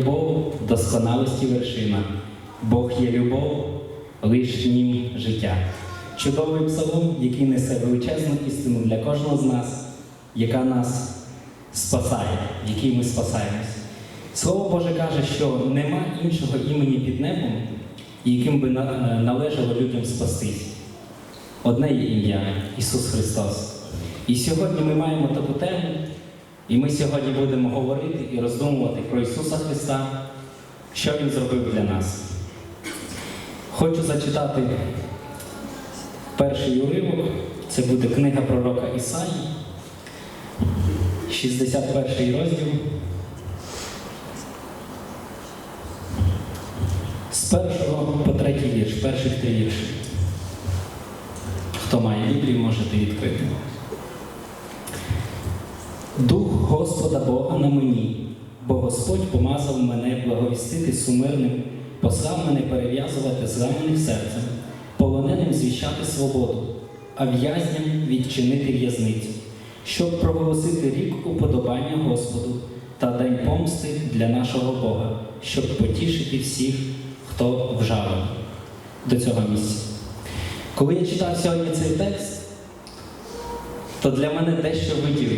Любов досконалості вершина. Бог є любов, лиш нім життя. Чудовий псалом, який несе величезну істину для кожного з нас, яка нас спасає, в ми спасаємось. Слово Боже каже, що нема іншого імені під небом, яким би е, належало людям спастись. Одне є ім'я Ісус Христос. І сьогодні ми маємо таку тему, і ми сьогодні будемо говорити і роздумувати про Ісуса Христа, що Він зробив для нас. Хочу зачитати перший уривок. Це буде книга пророка Ісаї, 61 розділ. З першого по третій вірш, перших три вірші. Хто має Біблію, можете відкрити. Дух Господа Бога на мені, бо Господь помазав мене благовістити сумирним, послав мене перев'язувати зламаних серцем, полоненим звіщати свободу, а в'язням відчинити в'язницю, щоб проголосити рік уподобання Господу та день помсти для нашого Бога, щоб потішити всіх, хто вжалив до цього місця. Коли я читав сьогодні цей текст, то для мене дещо виділилось в цьому тексті.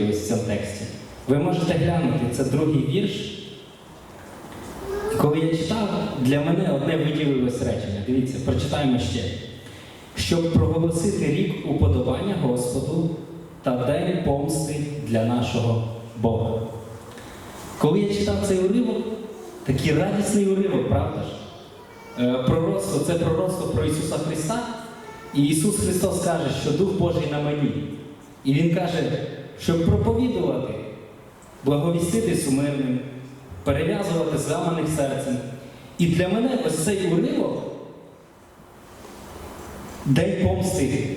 Ви можете глянути, це другий вірш. Коли я читав, для мене одне виділилось речення. Дивіться, прочитаємо ще. Щоб проголосити рік уподобання Господу та день помсти для нашого Бога. Коли я читав цей уривок, такий радісний уривок, правда ж? Е, Пророцтво це пророцтво про Ісуса Христа. І Ісус Христос каже, що Дух Божий на мені. І Він каже, щоб проповідувати, благовістити сумирним, перев'язувати зламаних серцем. І для мене ось цей уривок день помсти,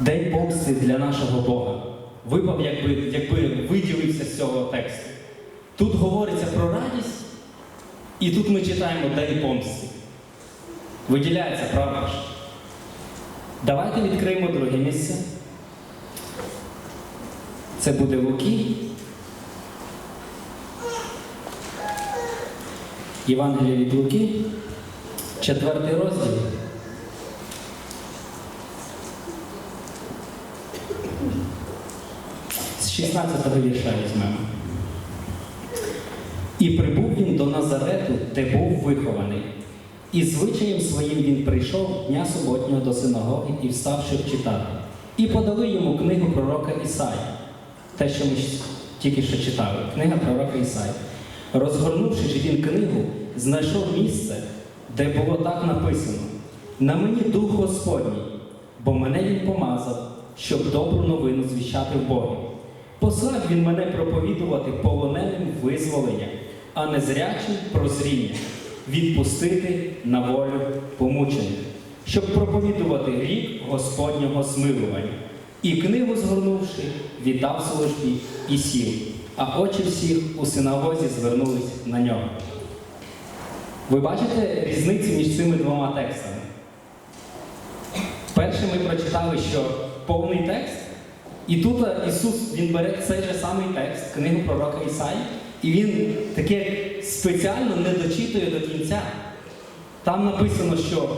день помсти для нашого Бога. Випав, якби, якби виділився з цього тексту. Тут говориться про радість, і тут ми читаємо день помсти. Виділяється, правда ж? Давайте відкриємо друге місце. Це буде Луки. Євангелія від Луки, четвертий розділ. З 16 вірша візьмемо. І прибув він до Назарету, де був вихований. І звичаєм своїм він прийшов дня суботнього до синагоги і вставши читати. І подали йому книгу пророка Ісаї. Те, що ми тільки що читали, книга пророка Ісаї. Розгорнувши ж він книгу, знайшов місце, де було так написано: На мені дух Господній, бо мене він помазав, щоб добру новину звіщати в Богі. Послав він мене проповідувати полоненим визволення, а незрячим прозріння, відпустити на волю помучених, щоб проповідувати рік Господнього змилування. І книгу згорнувши, віддав службі і сів, а очі всіх у синагозі звернулись на нього. Ви бачите різницю між цими двома текстами? Перше ми прочитали, що повний текст, і тут Ісус Він бере цей же самий текст, книгу пророка Ісаї, і він таке спеціально не дочитує до кінця. Там написано, що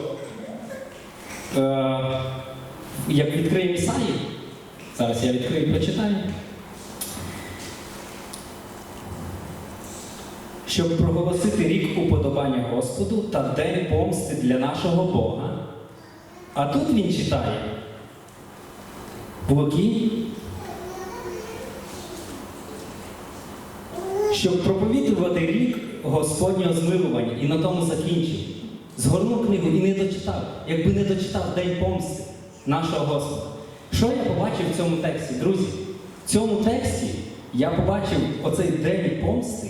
е, як відкриємо Ісаї, зараз я відкрию і прочитаю. Щоб проголосити рік уподобання Господу та день помсти для нашого Бога. А тут він читає Луки, щоб проповідувати рік Господнього змилування і на тому закінчив. Згорнув книгу і не дочитав, якби не дочитав День помсти нашого Господа. Що я побачив в цьому тексті, друзі? В цьому тексті я побачив оцей день помсти,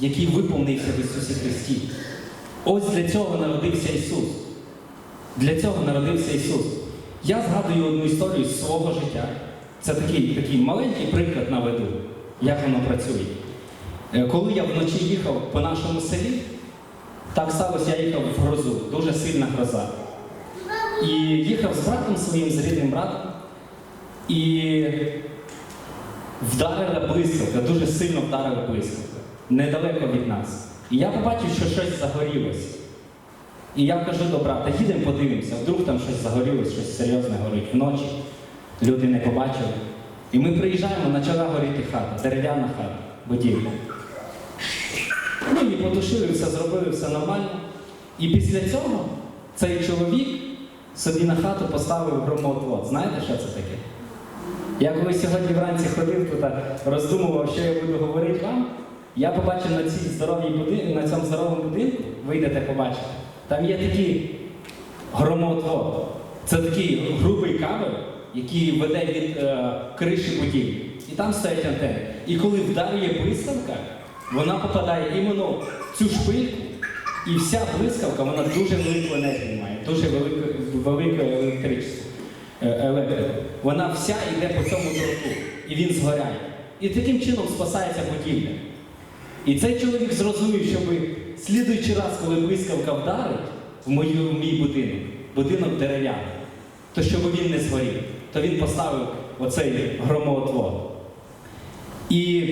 який виповнився в Ісусі Христі. Ось для цього народився Ісус. Для цього народився Ісус. Я згадую одну історію з свого життя. Це такий, такий маленький приклад наведу, як воно працює. Е, Коли я вночі їхав по нашому селі, так сталося, я їхав в грозу, дуже сильна гроза. І їхав з братом своїм, з рідним братом, і вдарила блискавка, дуже сильно вдарила блискавка. Недалеко від нас. І я побачив, що щось загорілося. І я кажу до брата, їдемо подивимося, вдруг там щось загорілось, щось серйозне горить вночі. Люди не побачили. І ми приїжджаємо, почала горіти хата, дерев'яна хата, будівля. Ну і потушили все, зробили все нормально. І після цього цей чоловік собі на хату поставив громоотвод. Знаєте, що це таке? Я коли сьогодні вранці ходив тут, роздумував, що я буду говорити вам, я побачив на, цій здоровій буди... на цьому здоровому будинку, вийдете побачите, там є такий громоотвод. Це такий грубий кабель, який веде від е, криші будівлі. І там стоять антени. І коли вдарює блискавка, вона попадає іменно в цю шпильку, і вся блискавка, вона дуже велику енергію має, дуже велику, велике електричество. е. Вона вся йде по цьому дроту, і він згоряє. І таким чином спасається будівля. І цей чоловік зрозумів, щоб слідуючий раз, коли блискавка вдарить в, мою, в мій будинок, будинок дерев'яний, то щоб він не згорів, то він поставив оцей громоотвод. І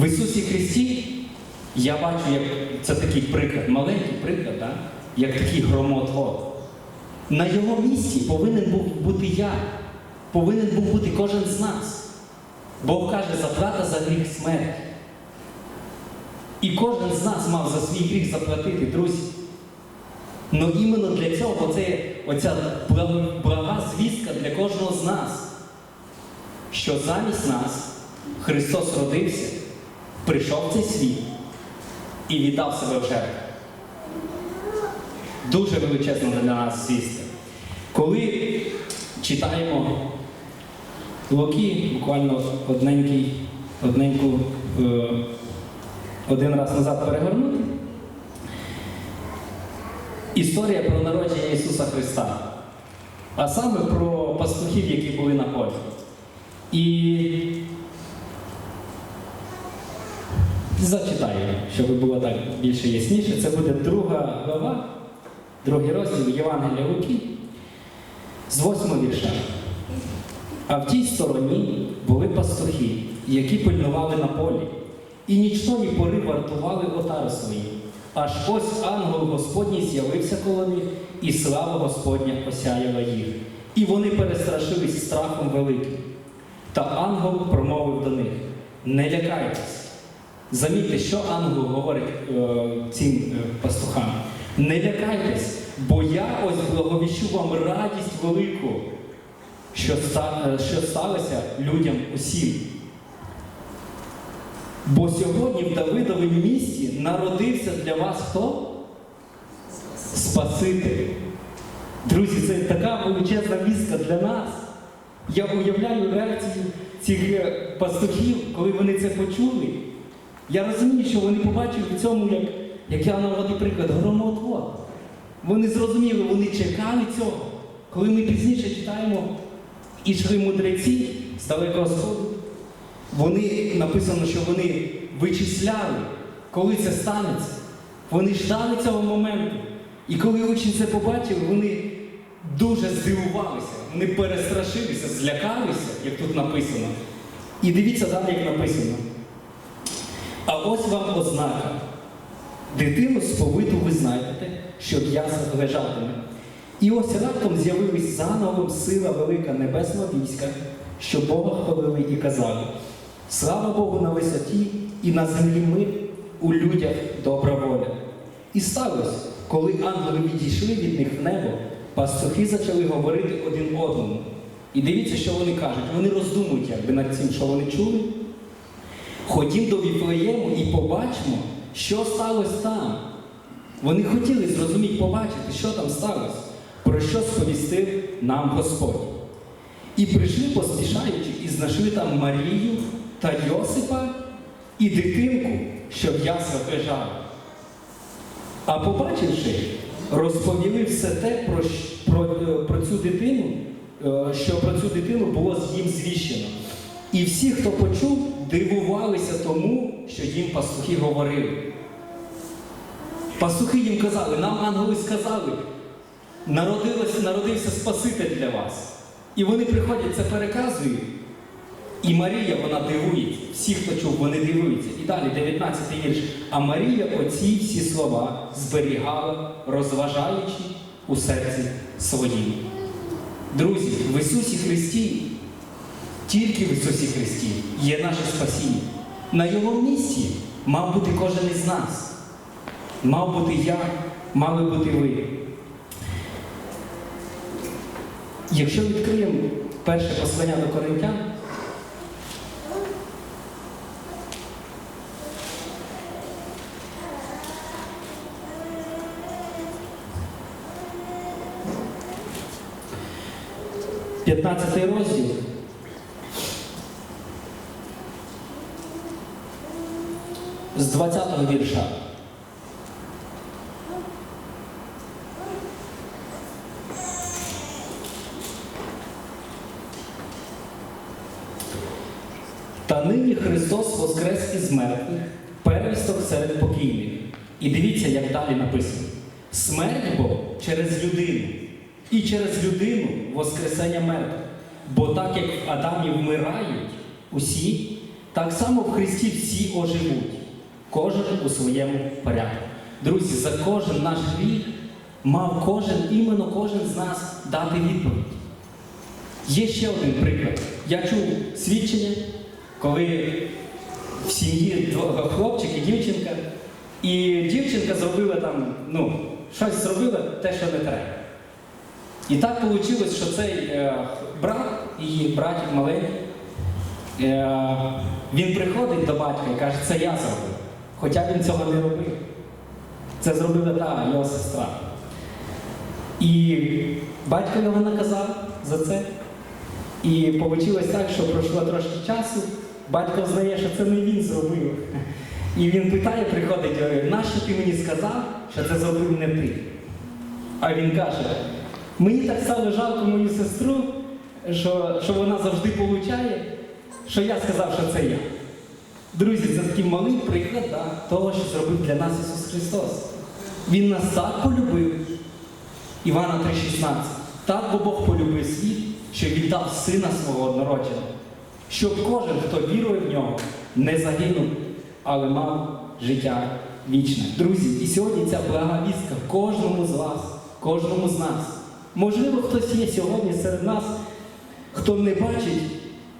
в Ісусі Христі я бачу, як це такий приклад, маленький приклад, так? як такий громотвод. На його місці повинен був бути я, повинен був бути кожен з нас. Бог каже, заплата за гріх смерть. І кожен з нас мав за свій гріх заплатити, друзі. Ну іменно для цього оце, оця блага звістка для кожного з нас, що замість нас Христос родився, прийшов в цей світ і віддав себе в жертву. Дуже величезна для нас звістка. Коли читаємо Луки, буквально одненький, одненьку, е, один раз назад перегорнути, історія про народження Ісуса Христа, а саме про пастухів, які були на полі. І зачитаю, щоб було так більше ясніше. Це буде друга глава, другий розділ Євангелія Луки з восьмого вірша. А в тій стороні були пастухи, які пильнували на полі, і нічної пори вартували отари свої. Аж ось ангел Господній з'явився коло них, і слава Господня осяяла їх. І вони перестрашились страхом великим. Та ангел промовив до них: Не лякайтесь. Замітьте, що ангел говорить е, цим е, пастухам. Не лякайтесь, бо я ось благовіщу вам радість велику, що, е, що сталося людям усім. Бо сьогодні в Давидовому місті народився для вас хто? Спаситель. Друзі, це така величезна містка для нас. Я уявляю реакцію цих е, пастухів, коли вони це почули. Я розумію, що вони побачили в цьому, як, як я наводив приклад, громоотвод. Вони зрозуміли, вони чекали цього. Коли ми пізніше читаємо ішли мудреці з далекого сходу, вони написано, що вони вичисляли, коли це станеться. Вони ждали цього моменту. І коли учні це побачили, вони дуже здивувалися, вони перестрашилися, злякалися, як тут написано. І дивіться далі, як написано. А ось вам ознака. Дитину сповиту ви знайдете, що ясла лежатиме. І ось раптом з'явились заново сила велика небесного війська, що Бога хвалили і казали. Слава Богу на висоті і на землі мир, у людях добра воля. І сталося, коли ангели відійшли від них в небо, пастухи почали говорити один одному. І дивіться, що вони кажуть. Вони роздумують якби над цим, що вони чули. Ходім до Віфлеєму і побачимо, що сталося там. Вони хотіли зрозуміти, побачити, що там сталося, про що сповістив нам Господь. І прийшли, поспішаючи, і знайшли там Марію та Йосипа і дитинку, що в яслах лежала. А побачивши, розповіли все те про, про, е, про цю дитину, е, що про цю дитину було їм звіщено. І всі, хто почув, дивувалися тому, що їм пастухи говорили. Пастухи їм казали, нам ангели сказали, народилося, народився Спаситель для вас. І вони приходять, це переказують. І Марія, вона дивується. Всі, хто чув, вони дивуються. І далі, 19 вірш. А Марія оці всі слова зберігала, розважаючи у серці своїм. Друзі, в Ісусі Христі, тільки в Ісусі Христі є наше спасіння. На Його місці мав бути кожен із нас. Мав бути я, мали бути ви. Якщо відкриємо перше послання до Коринтян, П'ятнадцятий розділ. З 20-го вірша. Та нині Христос воскрес із мертвих, первісток серед покійних. І дивіться, як далі написано: смерть бо через людину, і через людину воскресення мертвих. Бо так як в Адамі вмирають усі, так само в Христі всі оживуть, кожен у своєму порядку. Друзі, за кожен наш гріх мав кожен, іменно кожен з нас дати відповідь. Є ще один приклад. Я чув свідчення, коли в сім'ї хлопчик і дівчинка, і дівчинка зробила там, ну, щось зробила те, що не треба. І так вийшло, що цей е, брат, її братик маленький, е, він приходить до батька і каже, це я зробив. Хоча він цього не робив. Це зробила та його сестра. І батько його наказав за це. І вийшло так, що пройшло трошки часу, батько знає, що це не він зробив. І він питає, приходить, нащо ти мені сказав, що це зробив не ти? А він каже, мені так стало жалко мою сестру, що, що вона завжди получає, що я сказав, що це я. Друзі, це такий малий приклад да, того, що зробив для нас Ісус Христос. Він нас так полюбив. Івана 3,16. Так бо Бог полюбив світ, що віддав сина свого однородженого, щоб кожен, хто вірує в нього, не загинув, але мав життя вічне. Друзі, і сьогодні ця блага вістка кожному з вас, кожному з нас. Можливо, хтось є сьогодні серед нас, хто не бачить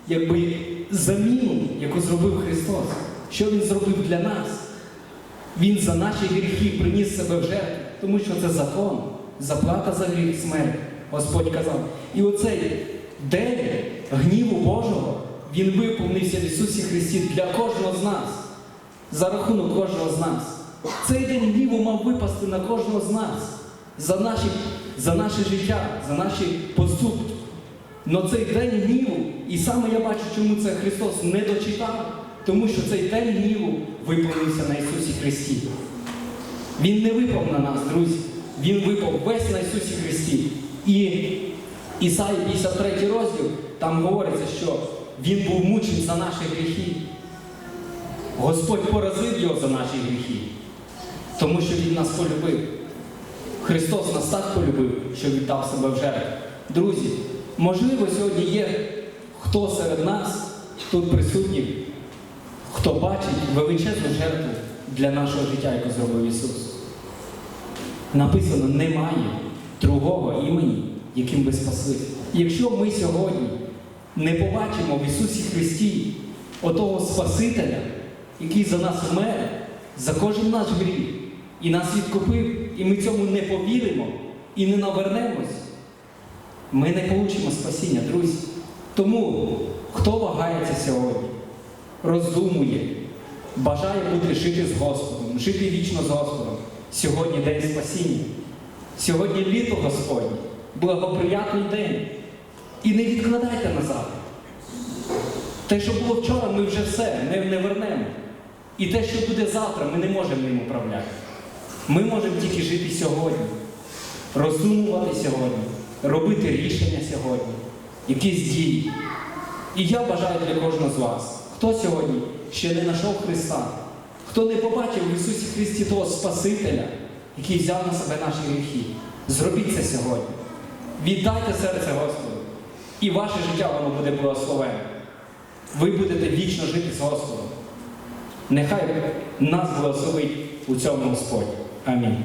якби, заміну, яку зробив Христос. Що Він зробив для нас? Він за наші гріхи приніс себе в жертву, тому що це закон, заплата за гріх смерть. Господь казав. І оцей день гніву Божого, він виповнився в Ісусі Христі для кожного з нас, за рахунок кожного з нас. Цей день гніву мав випасти на кожного з нас за, наші, за наше життя, за наші поступки. Но цей день гніву, і саме я бачу, чому це Христос не дочитав, тому що цей день гніву виповнився на Ісусі Христі. Він не випав на нас, друзі. Він випав весь на Ісусі Христі. І Ісаї 53 розділ, там говориться, що Він був мучений за наші гріхи. Господь поразив його за наші гріхи, тому що Він нас полюбив. Христос нас так полюбив, що віддав себе в жертву. Друзі, можливо, сьогодні є хто серед нас, тут присутніх, хто бачить величезну жертву для нашого життя, яку зробив Ісус. Написано, немає другого імені, яким би спасли. Якщо ми сьогодні не побачимо в Ісусі Христі отого Спасителя, який за нас вмер, за кожен наш гріх, і нас відкупив, і ми цьому не повіримо і не навернемось, ми не получимо спасіння, друзі. Тому хто вагається сьогодні, роздумує, бажає бути жити з Господом, жити вічно з Господом. Сьогодні день спасіння. Сьогодні літо Господнє, благоприятний день. І не відкладайте назад. Те, що було вчора, ми вже все не, не вернемо. І те, що буде завтра, ми не можемо ним управляти. Ми можемо тільки жити сьогодні, роздумувати сьогодні, робити рішення сьогодні, якісь дії. І я бажаю для кожного з вас, хто сьогодні ще не знайшов Христа, хто не побачив в Ісусі Христі того Спасителя, який взяв на себе наші гріхи. Зробіть це сьогодні. Віддайте серце Господу, і ваше життя воно буде благословене. ви будете вічно жити з Господом. Нехай нас благословить у цьому Господь. Амінь.